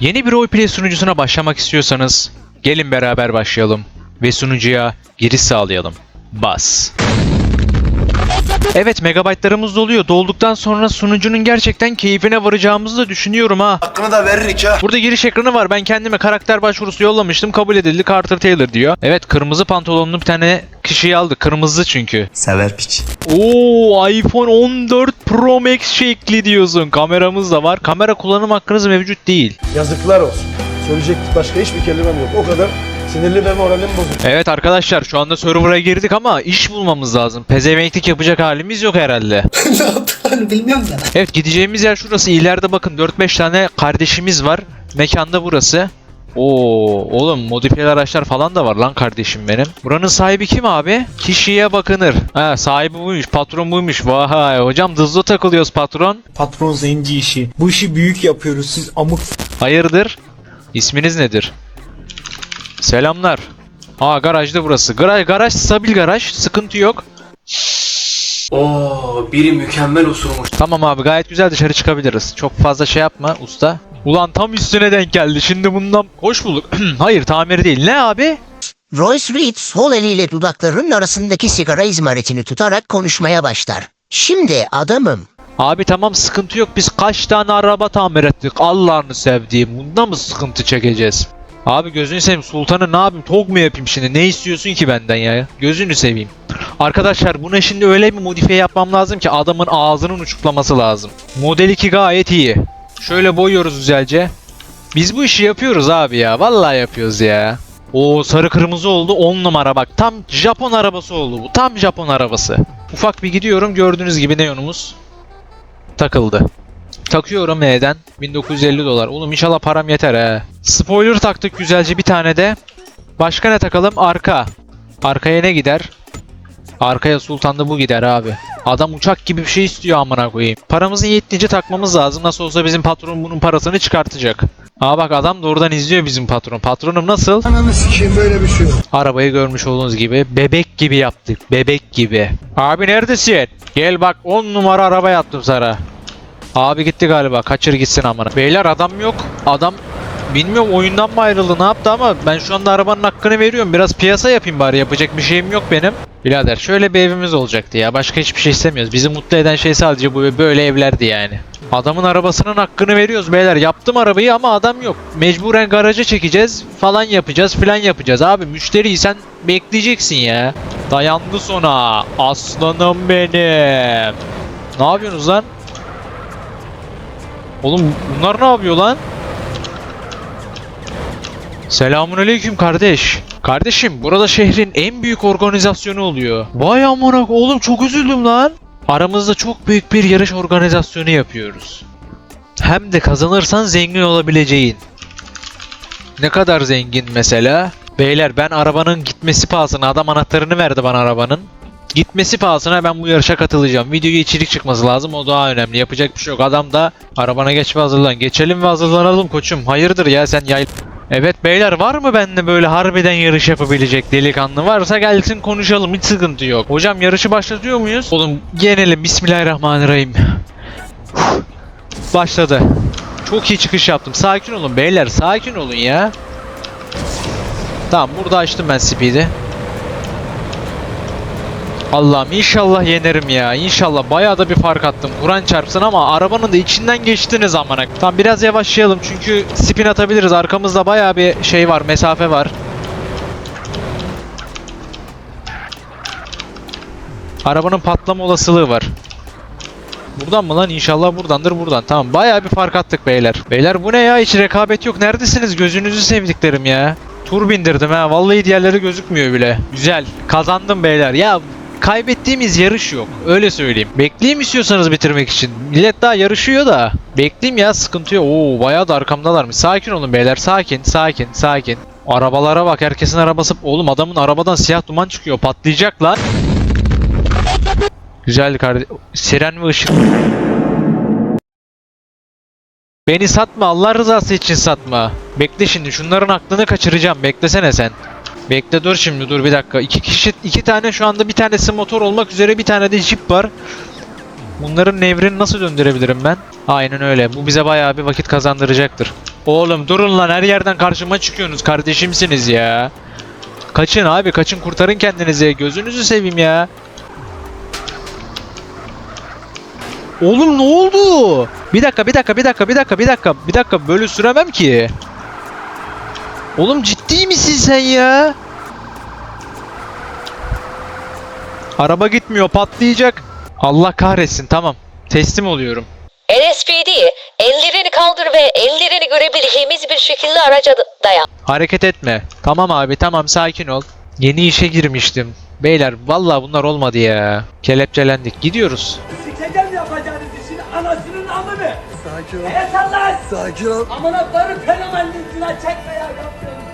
Yeni bir roleplay sunucusuna başlamak istiyorsanız gelin beraber başlayalım ve sunucuya giriş sağlayalım. Bas. Evet megabaytlarımız doluyor. Dolduktan sonra sunucunun gerçekten keyfine varacağımızı da düşünüyorum ha. Hakkını da veririk ha. Burada giriş ekranı var. Ben kendime karakter başvurusu yollamıştım. Kabul edildi. Carter Taylor diyor. Evet kırmızı pantolonlu bir tane kişiyi aldık. Kırmızı çünkü. Sever piç. Oo iPhone 14 Pro Max şekli diyorsun. Kameramız da var. Kamera kullanım hakkınız mevcut değil. Yazıklar olsun. Söyleyecek başka hiçbir kelimem yok. O kadar sinirli ve moralim bozuk. Evet arkadaşlar şu anda server'a girdik ama iş bulmamız lazım. Pezevenklik yapacak halimiz yok herhalde. ne yaptığını bilmiyorum da. Evet gideceğimiz yer şurası. İleride bakın 4-5 tane kardeşimiz var. Mekanda burası. Oo oğlum modifiye araçlar falan da var lan kardeşim benim. Buranın sahibi kim abi? Kişiye bakınır. Ha sahibi buymuş, patron buymuş. Vay hocam hızlı takılıyoruz patron. Patron zenci işi. Bu işi büyük yapıyoruz siz amık Hayırdır? İsminiz nedir? Selamlar. Aa garajda burası. Garaj, garaj stabil garaj. Sıkıntı yok. Oo, biri mükemmel osurmuş. Tamam abi gayet güzel dışarı çıkabiliriz. Çok fazla şey yapma usta. Ulan tam üstüne denk geldi. Şimdi bundan hoş bulduk. Hayır tamir değil. Ne abi? Royce Reed sol eliyle dudaklarının arasındaki sigara izmaritini tutarak konuşmaya başlar. Şimdi adamım. Abi tamam sıkıntı yok. Biz kaç tane araba tamir ettik. Allah'ını sevdiğim. Bunda mı sıkıntı çekeceğiz? Abi gözünü seveyim. Sultanı ne yapayım? Tok mu yapayım şimdi? Ne istiyorsun ki benden ya? Gözünü seveyim. Arkadaşlar buna şimdi öyle bir modifiye yapmam lazım ki adamın ağzının uçuklaması lazım. Model 2 gayet iyi. Şöyle boyuyoruz güzelce. Biz bu işi yapıyoruz abi ya. Vallahi yapıyoruz ya. O sarı kırmızı oldu 10 numara bak. Tam Japon arabası oldu bu. Tam Japon arabası. Ufak bir gidiyorum gördüğünüz gibi neonumuz takıldı. Takıyorum neden? 1950 dolar. Oğlum inşallah param yeter he. Spoiler taktık güzelce bir tane de. Başka ne takalım? Arka. Arkaya ne gider? Arkaya Sultan'da bu gider abi. Adam uçak gibi bir şey istiyor amına koyayım. Paramızın yettiğince takmamız lazım. Nasıl olsa bizim patron bunun parasını çıkartacak. Aa bak adam da oradan izliyor bizim patron. Patronum nasıl? Ananı sikeyim böyle bir şey yok. Arabayı görmüş olduğunuz gibi bebek gibi yaptık. Bebek gibi. Abi neredesin? Gel bak 10 numara araba yaptım sana. Abi gitti galiba. Kaçır gitsin amına. Beyler adam yok. Adam bilmiyorum oyundan mı ayrıldı ne yaptı ama ben şu anda arabanın hakkını veriyorum. Biraz piyasa yapayım bari. Yapacak bir şeyim yok benim. Birader şöyle bir evimiz olacaktı ya. Başka hiçbir şey istemiyoruz. Bizi mutlu eden şey sadece bu ve böyle evlerdi yani. Adamın arabasının hakkını veriyoruz beyler. Yaptım arabayı ama adam yok. Mecburen garaja çekeceğiz falan yapacağız filan yapacağız. Abi müşteriyi sen bekleyeceksin ya. Dayandı sona. Aslanım benim. Ne yapıyorsunuz lan? Oğlum bunlar ne yapıyor lan? Selamun aleyküm kardeş. Kardeşim burada şehrin en büyük organizasyonu oluyor. Vay amına oğlum çok üzüldüm lan. Aramızda çok büyük bir yarış organizasyonu yapıyoruz. Hem de kazanırsan zengin olabileceğin. Ne kadar zengin mesela? Beyler ben arabanın gitmesi pahasına adam anahtarını verdi bana arabanın. Gitmesi pahasına ben bu yarışa katılacağım. Videoya içerik çıkması lazım o daha önemli. Yapacak bir şey yok. Adam da arabana geç ve hazırlan. Geçelim ve hazırlanalım koçum. Hayırdır ya sen yay... Evet beyler var mı benimle böyle harbiden yarış yapabilecek delikanlı varsa gelsin konuşalım hiç sıkıntı yok. Hocam yarışı başlatıyor muyuz? Oğlum yenelim bismillahirrahmanirrahim. Başladı. Çok iyi çıkış yaptım. Sakin olun beyler sakin olun ya. Tamam burada açtım ben speed'i. Allah'ım inşallah yenerim ya. İnşallah bayağı da bir fark attım. Kur'an çarpsın ama arabanın da içinden geçtiniz amına. Tamam biraz yavaşlayalım çünkü spin atabiliriz. Arkamızda bayağı bir şey var, mesafe var. Arabanın patlama olasılığı var. Buradan mı lan? İnşallah buradandır buradan. Tamam bayağı bir fark attık beyler. Beyler bu ne ya? Hiç rekabet yok. Neredesiniz? Gözünüzü sevdiklerim ya. Tur bindirdim ha. Vallahi diğerleri gözükmüyor bile. Güzel. Kazandım beyler. Ya kaybettiğimiz yarış yok. Öyle söyleyeyim. Bekleyeyim istiyorsanız bitirmek için. Millet daha yarışıyor da. Bekleyeyim ya sıkıntı yok. Oo bayağı da arkamdalarmış. Sakin olun beyler. Sakin, sakin, sakin. Arabalara bak. Herkesin arabası... Oğlum adamın arabadan siyah duman çıkıyor. Patlayacak lan. Güzel kardeş. Siren ve ışık. Beni satma Allah rızası için satma. Bekle şimdi şunların aklını kaçıracağım. Beklesene sen. Bekle dur şimdi dur bir dakika. İki kişi iki tane şu anda bir tanesi motor olmak üzere bir tane de jip var. Bunların nevrini nasıl döndürebilirim ben? Aynen öyle. Bu bize bayağı bir vakit kazandıracaktır. Oğlum durun lan her yerden karşıma çıkıyorsunuz kardeşimsiniz ya. Kaçın abi kaçın kurtarın kendinizi gözünüzü seveyim ya. Oğlum ne oldu? Bir dakika bir dakika bir dakika bir dakika bir dakika bir dakika böyle süremem ki. Oğlum ciddi misin sen ya? Araba gitmiyor patlayacak. Allah kahretsin tamam. Teslim oluyorum. LSPD, ellerini kaldır ve ellerini görebileceğimiz bir şekilde araca dayan. Hareket etme. Tamam abi tamam sakin ol. Yeni işe girmiştim. Beyler vallahi bunlar olmadı ya. Kelepçelendik. Gidiyoruz. Sakin ol. Yeter lan. Sakin ol. Amına koyarım fenomenliğin çekme ya yaptığınız